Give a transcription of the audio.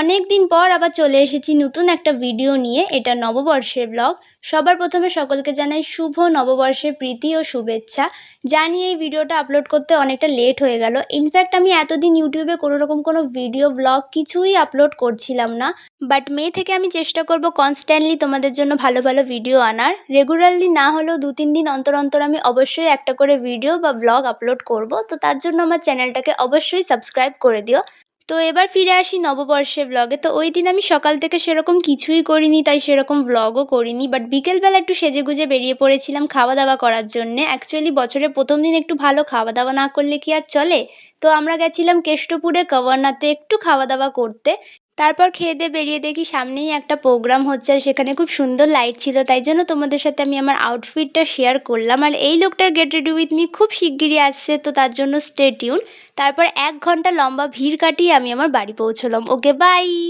অনেক দিন পর আবার চলে এসেছি নতুন একটা ভিডিও নিয়ে এটা নববর্ষের ব্লগ সবার প্রথমে সকলকে জানাই শুভ নববর্ষের প্রীতি ও শুভেচ্ছা জানি এই ভিডিওটা আপলোড করতে অনেকটা লেট হয়ে গেল ইনফ্যাক্ট আমি এতদিন ইউটিউবে কোনো রকম কোনো ভিডিও ব্লগ কিছুই আপলোড করছিলাম না বাট মে থেকে আমি চেষ্টা করব কনস্ট্যান্টলি তোমাদের জন্য ভালো ভালো ভিডিও আনার রেগুলারলি না হলেও দু তিন দিন অন্তর অন্তর আমি অবশ্যই একটা করে ভিডিও বা ব্লগ আপলোড করব তো তার জন্য আমার চ্যানেলটাকে অবশ্যই সাবস্ক্রাইব করে দিও তো এবার ফিরে আসি নববর্ষে ব্লগে তো ওই দিন আমি সকাল থেকে সেরকম কিছুই করিনি তাই সেরকম ব্লগও করিনি বাট বিকেলবেলা একটু সেজে গুজে বেরিয়ে পড়েছিলাম খাওয়া দাওয়া করার জন্য অ্যাকচুয়ালি বছরের প্রথম দিন একটু ভালো খাওয়া দাওয়া না করলে কি আর চলে তো আমরা গেছিলাম কেষ্টপুরে কবারনাথে একটু খাওয়া দাওয়া করতে তারপর খেয়ে দিয়ে বেরিয়ে দেখি সামনেই একটা প্রোগ্রাম হচ্ছে আর সেখানে খুব সুন্দর লাইট ছিল তাই জন্য তোমাদের সাথে আমি আমার আউটফিটটা শেয়ার করলাম আর এই লোকটার গেট রেডি উইথ মি খুব শিগগিরই আসছে তো তার জন্য স্টেটিউন তারপর এক ঘন্টা লম্বা ভিড় কাটিয়ে আমি আমার বাড়ি পৌঁছলাম ওকে বাই